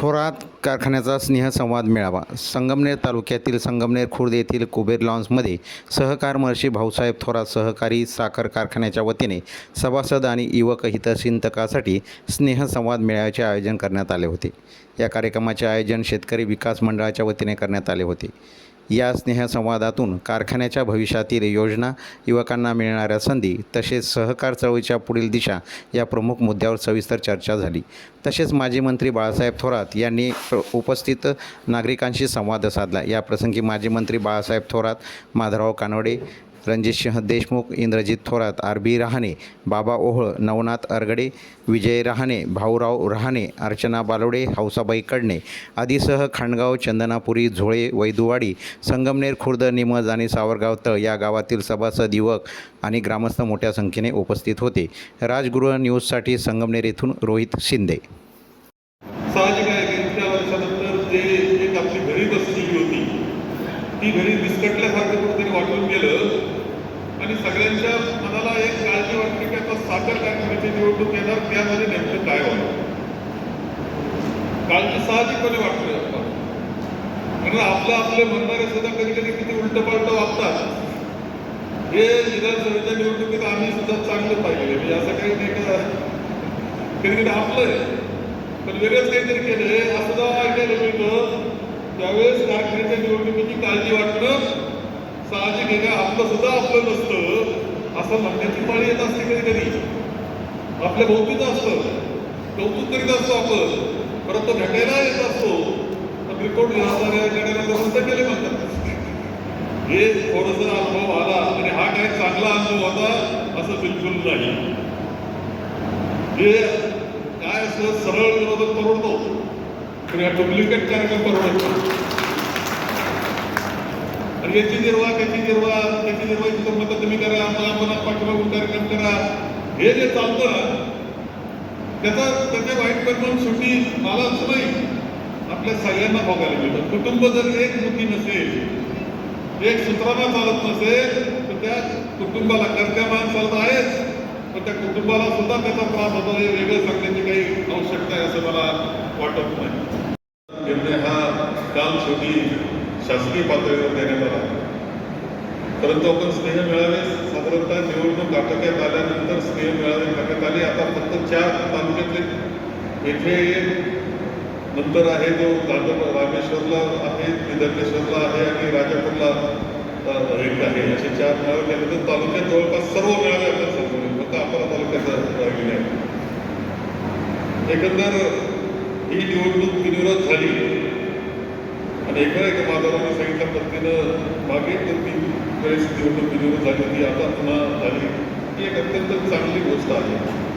थोरात कारखान्याचा स्नेहसंवाद मिळावा. संगमनेर तालुक्यातील संगमनेर खुर्द येथील कुबेर लॉन्समध्ये सहकार महर्षी भाऊसाहेब थोरात सहकारी साखर कारखान्याच्या वतीने सभासद आणि युवक हितचिंतकासाठी स्नेहसंवाद मेळाव्याचे आयोजन करण्यात आले होते. या कार्यक्रमाचे आयोजन शेतकरी विकास मंडळाच्या वतीने करण्यात आले होते. या स्नेहसंवादातून कारखान्याच्या भविष्यातील योजना युवकांना मिळणाऱ्या संधी तसेच सहकार चळवळीच्या पुढील दिशा या प्रमुख मुद्द्यावर सविस्तर चर्चा झाली. तसेच माजी मंत्री बाळासाहेब थोरात यांनी उपस्थित नागरिकांशी संवाद साधला. याप्रसंगी माजी मंत्री बाळासाहेब थोरात माधवराव कानवडे रणजितसिंह देशमुख इंद्रजित थोरात आर बी रहाणे बाबा ओहळ नवनाथ अरगडे विजय रहाणे भाऊराव रहाणे अर्चना बालोडे हौसाबाई कडणे आदीसह खांडगाव चंदनापुरी झोळे वैदुवाडी संगमनेर खुर्द निमज आणि सावरगाव तळ या गावातील सभासद युवक आणि ग्रामस्थ मोठ्या संख्येने उपस्थित होते. राजगृह न्यूजसाठी संगमनेर येथून रोहित शिंदे. जे एक आपली घरी बसलेली होती ती घरी विस्कटल्यासारखं कुठेतरी वाटून गेलं आणि सगळ्यांच्या मनाला एक काळजी वाटली की आता साखर कारखान्याची येणार त्यामध्ये नेमकं काय होणार? काळजी साहजिकपणे वाटते कारण आपलं आपले म्हणणारे सुद्धा कधी कधी किती उलट पालट वागतात. हे विधानसभेच्या निवडणुकीत आम्ही सुद्धा चांगलं पाहिजे म्हणजे असं काही नाही का? कधी कधी आपलं आहे. पण वेगळंच काहीतरी केलं असं जेव्हा ऐकायला मिळतं त्यावेळेस कारखान्याच्या निवडणुकीची काळजी वाटणं साहजिक आहे का? आपलं सुद्धा आपलं नसतं. असं म्हणण्याची पाळी येत असते कधी कधी. आपल्या भोवतीच असतं कौतुक करीत असतो आपण. परत तो भेटायला येत असतो. तर रिपोर्ट लिहायला कसं केले म्हणतात? हे थोडस अनुभव आला आणि हा काही चांगला अनुभव होता असं बिलकुल नाही. हे काय असं सरळ विरोधक परवडतो? पण या डुप्लिकेट कार्यक्रम परवडतो आणि याची निर्वाह त्याची निर्वाह त्याची निर्वाहाची मतं तुम्ही करा मला मनात पाठीमागून कार्यक्रम करा. हे जे चालतं ना त्याचा त्याचे वाईट परिणाम शेवटी मलाच नाही. आपल्या सगळ्यांना बघायला मिळतं. कुटुंब जर एक मुठी नसेल एक सूत्रांना चालत नसेल तर त्या कुटुंबाला कर्त्या चालत आहेच. पण त्या कुटुंबाला सुद्धा त्याचा त्रास होतो. हे वेगळं सांगण्याची काही आवश्यकता आहे असं मला वाटत नाही. निर्णय हा काम शेवटी शासकीय पातळीवर देण्यात आला. परंतु आपण स्नेह मेळावे साधारणतः निवडणूक आटोक्यात आल्यानंतर स्नेह मेळावे करण्यात आले. आता फक्त चार तालुक्यातले येथे नंतर आहे जो दादर रामेश्वरला आहे विदर्भेश्वरला आहे आणि राजापूरला एक आहे. असे चार मेळावे तर तालुक्यात जवळपास सर्व मेळावे आपण संपवले फक्त अकोला तालुक्यात राहिलेले आहे एकंदर ही निवडणूक बिनविरोध झाली. आणि एका एका माधवरावांनी सांगितल्या पद्धतीनं मागे तर ती वेळेस निवडणूक बिनविरोध झाली ती आता पुन्हा झाली. ही एक अत्यंत चांगली गोष्ट आहे.